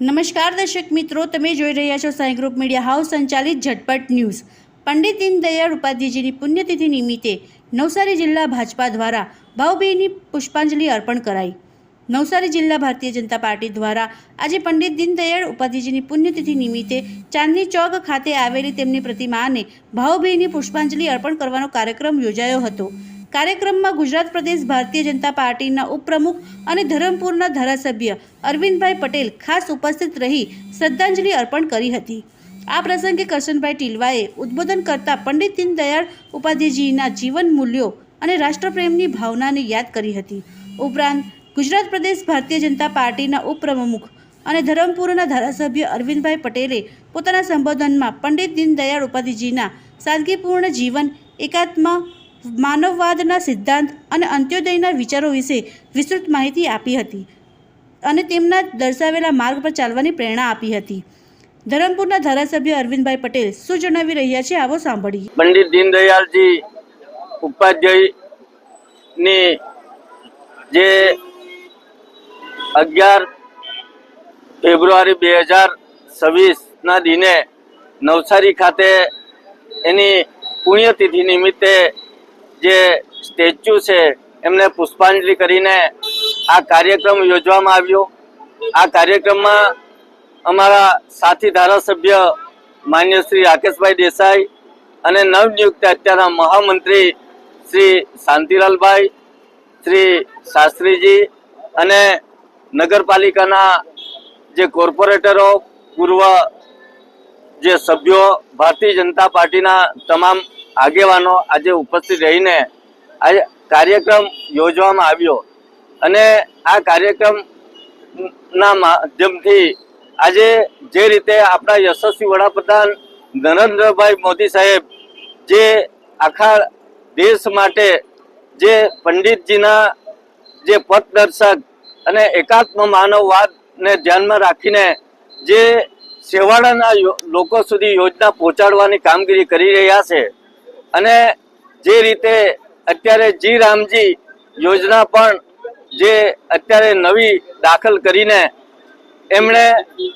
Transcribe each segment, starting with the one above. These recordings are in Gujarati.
નમસ્કાર દર્શક મિત્રો, તમે જોઈ રહ્યા છો સાંઈ ગ્રુપ મીડિયા હાઉસ સંચાલિત ઝટપટ ન્યૂઝ. પંડિત દીનદયાળ ઉપાધ્યાયજીની પુણ્યતિથિ નિમિત્તે નવસારી જિલ્લા ભાજપા દ્વારા ભાવભીની પુષ્પાંજલિ અર્પણ કરાઈ. નવસારી જિલ્લા ભારતીય જનતા પાર્ટી દ્વારા આજે પંડિત દીનદયાળ ઉપાધ્યાયજીની પુણ્યતિથિ નિમિત્તે ચાંદની ચોક ખાતે આવેલી તેમની પ્રતિમાને ભાવભીની પુષ્પાંજલિ અર્પણ કરવાનો કાર્યક્રમ યોજાયો હતો. કાર્યક્રમમાં ગુજરાત પ્રદેશ ભારતીય જનતા પાર્ટીના ઉપપ્રમુખ અને ધરમપુરના ધારાસભ્ય અરવિંદભાઈ પટેલ ખાસ ઉપસ્થિત રહી શ્રદ્ધાંજલિ અર્પણ કરી હતી. આ પ્રસંગે કરશનભાઈ ટીલવાએ ઉદ્બોધન કરતા પંડિત દીનદયાળ ઉપાધ્યાયજીના જીવન મૂલ્યો અને રાષ્ટ્રપ્રેમની ભાવનાને યાદ કરી હતી. ઉપરાંત ગુજરાત પ્રદેશ ભારતીય જનતા પાર્ટીના ઉપપ્રમુખ અને ધરમપુરના ધારાસભ્ય અરવિંદભાઈ પટેલે પોતાના સંબોધનમાં પંડિત દીનદયાળ ઉપાધ્યાયજીના સાદગીપૂર્ણ જીવન, એકાત્મ માનવવાદના સિદ્ધાંત અને અંત્યોદયના વિચારો વિશે વિસ્તૃત માહિતી આપી હતી અને તેમના દર્શાવેલા માર્ગ પર ચાલવાની પ્રેરણા આપી હતી. ધરમપુરના ધારાસભ્ય અરવિંદભાઈ પટેલ શું જણાવી રહ્યા છે આવો સાંભળીએ. પંડિત દીનદયાળજી ઉપાધ્યાયની જે અગિયાર ફેબ્રુઆરી બે હજાર છવ્વીસના દિને નવસારી ખાતે એની પુણ્યતિથિ નિમિત્તે જે સ્ટેચ્યુ છે, એમને પુષ્પાંજલિ કરીને આ કાર્યક્રમ યોજવામાં આવ્યો. આ કાર્યક્રમમાં અમારા સાથી ધારાસભ્ય માન્ય શ્રી રાકેશભાઈ દેસાઈ અને નવનિયુક્ત અત્યારના મહામંત્રી શ્રી શાંતિલાલભાઈ, શ્રી શાસ્ત્રીજી અને નગરપાલિકાના જે કોર્પોરેટરો, પૂર્વ જે સભ્યો, ભારતીય જનતા પાર્ટીના તમામ આગેવાનો આજે ઉપસ્થિત રહીને આ કાર્યક્રમ યોજવામાં આવ્યો. અને આ કાર્યક્રમના માધ્યમથી આજે જે રીતે આપણા યશસ્વી વડાપ્રધાન નરેન્દ્રભાઈ મોદી સાહેબ જે આખા દેશ માટે જે પંડિતજીના જે પથદર્શક અને એકાત્મ માનવવાદને ધ્યાનમાં રાખીને જે છેવાડાના લોકો સુધી યોજના પહોંચાડવાની કામગીરી કરી રહ્યા છે અને જે રીતે અત્યારે જી રામજી યોજના પણ જે અત્યારે નવી દાખલ કરીને એમણે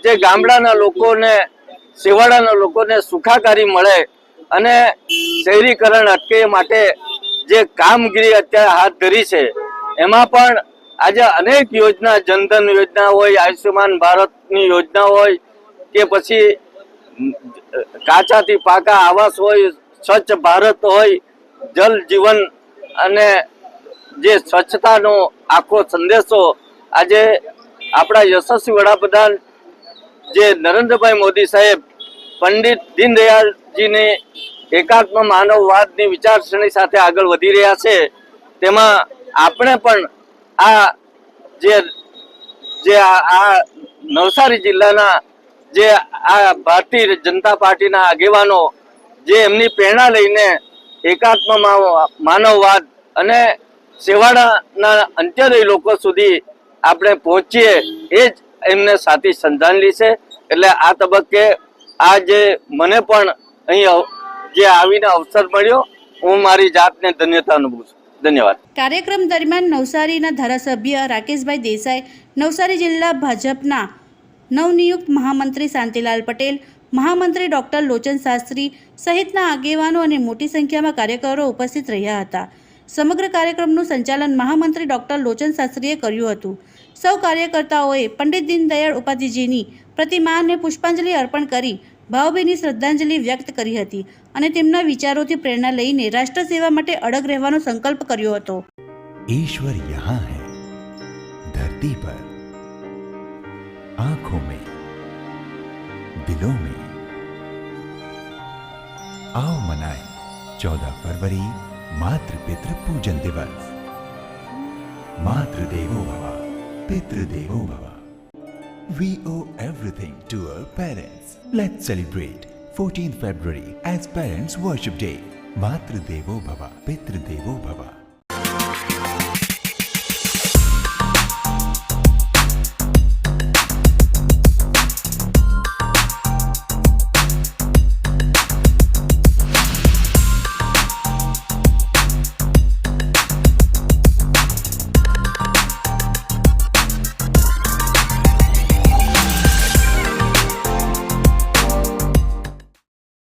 જે ગામડાના લોકોને શેવાડાના લોકોને સુખાકારી મળે અને શહેરીકરણ અટકે માટે જે કામગીરી અત્યારે હાથ ધરી છે, એમાં પણ આજે અનેક યોજના, જનધન યોજના હોય, આયુષ્યમાન ભારતની યોજના હોય કે પછી કાચાથી પાકા આવાસ હોય સ્વચ્છ ભારત હોય, જલ જીવન અને જે સ્વચ્છતાનો આખો સંદેશો, આજે આપણા યશસ્વી વડાપ્રધાન જે નરેન્દ્રભાઈ મોદી સાહેબ, પંડિત દીનદયાળજીની એકાત્મ માનવવાદની વિચારસરણી સાથે આગળ વધી રહ્યા છે, તેમાં આપણે પણ આ જે જે આ નવસારી જિલ્લાના જે આ ભારતીય જનતા પાર્ટીના આગેવાનો જે એમની પ્રેરણા લઈને એકાત્મ માનવવાદ અને સેવાડાના અંત્યોદય લોકો સુધી આપણે પહોંચીએ, એ જ એમને સાથી શ્રદ્ધાંજલિ છે એટલે આ તબક્કે આ જે મને પણ અહીં જે આવીને અવસર મળ્યો, હું મારી જાતને ધન્યતા અનુભવું છું. ધન્યવાદ. કાર્યક્રમ દરમિયાન નવસારીના ધારાસભ્ય રાકેશભાઈ દેસાઈ, નવસારી જિલ્લા ભાજપના નવનિયુક્ત મહામંત્રી શાંતિલાલ પટેલ મહામંત્રી ડૉક્ટર લોચન શાસ્ત્રી સહિતના આગેવાનો અને મોટી સંખ્યામાં કાર્યકરો ઉપસ્થિત રહ્યા હતા. સમગ્ર કાર્યક્રમનું સંચાલન મહામંત્રી ડૉક્ટર લોચન શાસ્ત્રીએ કર્યું હતું. સૌ કાર્યકર્તાઓએ પંડિત દીનદયાળ ઉપાધિજીની પ્રતિમાને પુષ્પાંજલિ અર્પણ કરી ભાવભીની શ્રદ્ધાંજલિ વ્યક્ત કરી હતી અને તેમના વિચારોથી પ્રેરણા લઈને રાષ્ટ્ર સેવા માટે અડગ રહેવાનો સંકલ્પ કર્યો હતો. ઈશ્વર યહાં હૈ ધરતી પર. આંખો મેં दिलों में। आओ मनाएँ 14 फरवरी मातृ पितृ पूजन दिवस। मातृ देवो भव पितृ देवो भव। We owe everything to our parents let's celebrate 14th February as parents Worship day Matri Devo Bhava, Pitri Devo Bhava.